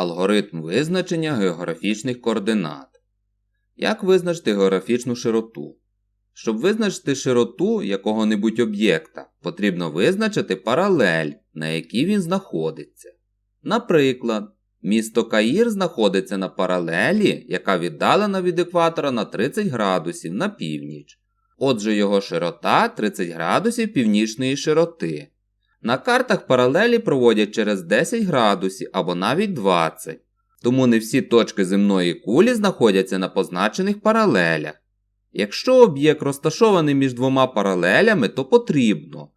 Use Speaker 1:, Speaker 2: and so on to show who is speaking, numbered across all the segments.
Speaker 1: Алгоритм визначення географічних координат. Як визначити географічну широту? Щоб визначити широту якого-небудь об'єкта, потрібно визначити паралель, на якій він знаходиться. Наприклад, місто Каїр знаходиться на паралелі, яка віддалена від екватора на 30 градусів на північ. Отже, його широта 30 градусів північної широти. На картах паралелі проводять через 10 градусів або навіть 20, тому не всі точки земної кулі знаходяться на позначених паралелях. Якщо об'єкт розташований між двома паралелями, то потрібно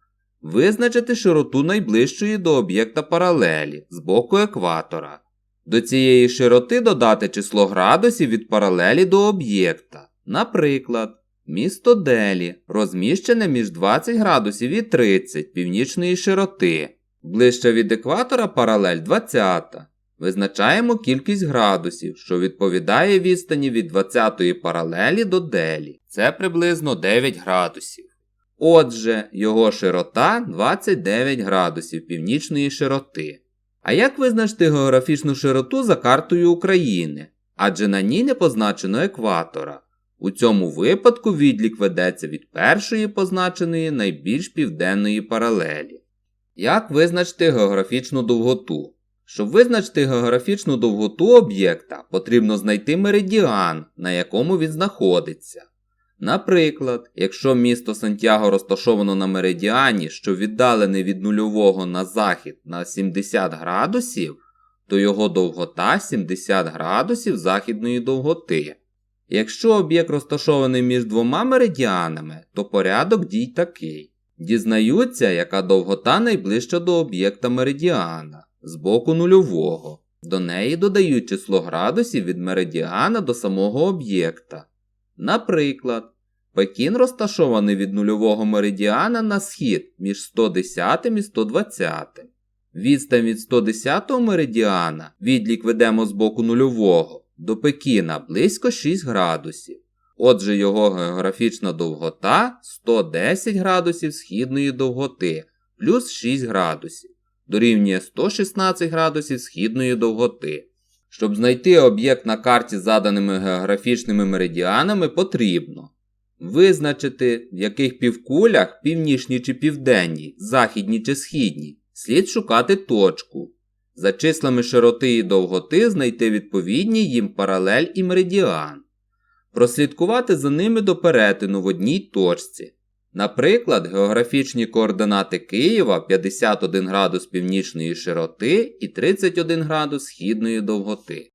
Speaker 1: визначити широту найближчої до об'єкта паралелі з боку екватора. До цієї широти додати число градусів від паралелі до об'єкта. Наприклад, місто Делі розміщене між 20 градусів і 30 північної широти. Ближче від екватора паралель 20. Визначаємо кількість градусів, що відповідає відстані від 20-ї паралелі до Делі. Це приблизно 9 градусів. Отже, його широта 29 градусів північної широти. А як визначити географічну широту за картою України? Адже на ній не позначено екватора. У цьому випадку відлік ведеться від першої позначеної найбільш південної паралелі. Як визначити географічну довготу? Щоб визначити географічну довготу об'єкта, потрібно знайти меридіан, на якому він знаходиться. Наприклад, якщо місто Сантьяго розташовано на меридіані, що віддалений від нульового на захід на 70 градусів, то його довгота 70 градусів західної довготи. Якщо об'єкт розташований між двома меридіанами, то порядок дій такий. Дізнаються, яка довгота найближча до об'єкта меридіана з боку нульового. До неї додають число градусів від меридіана до самого об'єкта. Наприклад, Пекін розташований від нульового меридіана на схід між 110 і 120. Відстань від 110 меридіана відлік ведемо з боку нульового до Пекіна близько 6 градусів. Отже, його географічна довгота 110 градусів східної довготи плюс 6 градусів дорівнює 116 градусів східної довготи. Щоб знайти об'єкт на карті з заданими географічними меридіанами, потрібно визначити, в яких півкулях північній чи південній, західній чи східній, слід шукати точку. За числами широти і довготи знайти відповідні їм паралель і меридіан. Прослідкувати за ними до перетину в одній точці. Наприклад, географічні координати Києва 51 градус північної широти і 31 градус східної довготи.